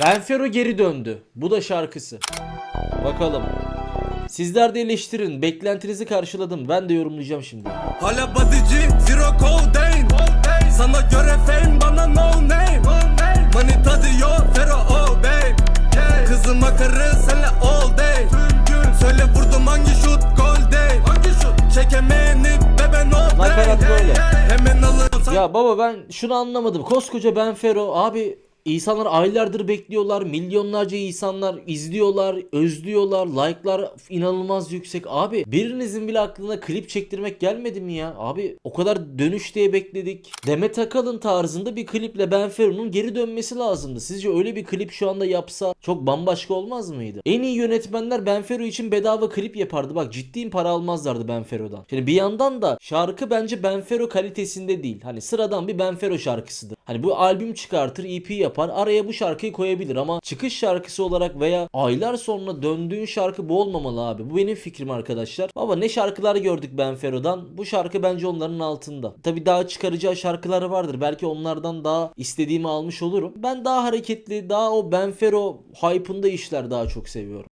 Benfero geri döndü. Bu da şarkısı. Bakalım. Sizler de eleştirin. Beklentinizi karşıladım. Ben de yorumlayacağım şimdi. Hala badici zero codeine Sana göre fame bana no name Manita diyor Fero oh babe Kızım akarı senle all day Söyle vurdum hangi şut gol day Çekemeyeni bebe no Nakarat böyle. Hemen alır Ya baba ben şunu anlamadım. Koskoca Benfero abi İnsanlar aylardır bekliyorlar. Milyonlarca insanlar izliyorlar, özlüyorlar. Like'lar inanılmaz yüksek. Abi birinizin bile aklına klip çektirmek gelmedi mi ya? Abi o kadar dönüş diye bekledik. Demet Akalın tarzında bir kliple Benfero'nun geri dönmesi lazımdı. Sizce öyle bir klip şu anda yapsa çok bambaşka olmaz mıydı? En iyi yönetmenler Benfero için bedava klip yapardı. Bak ciddiyim para almazlardı Benfero'dan. Şimdi bir yandan da şarkı bence Benfero kalitesinde değil. Hani sıradan bir Benfero şarkısıdır. Hani bu albüm çıkartır, EP yapar, araya bu şarkıyı koyabilir ama çıkış şarkısı olarak veya aylar sonra döndüğün şarkı bu olmamalı abi. Bu benim fikrim arkadaşlar. Baba ne şarkılar gördük Benfero'dan. Bu şarkı bence onların altında. Tabi daha çıkaracağı şarkılar vardır. Belki onlardan daha istediğimi almış olurum. Ben daha hareketli, daha o Benfero hype'ında işler daha çok seviyorum.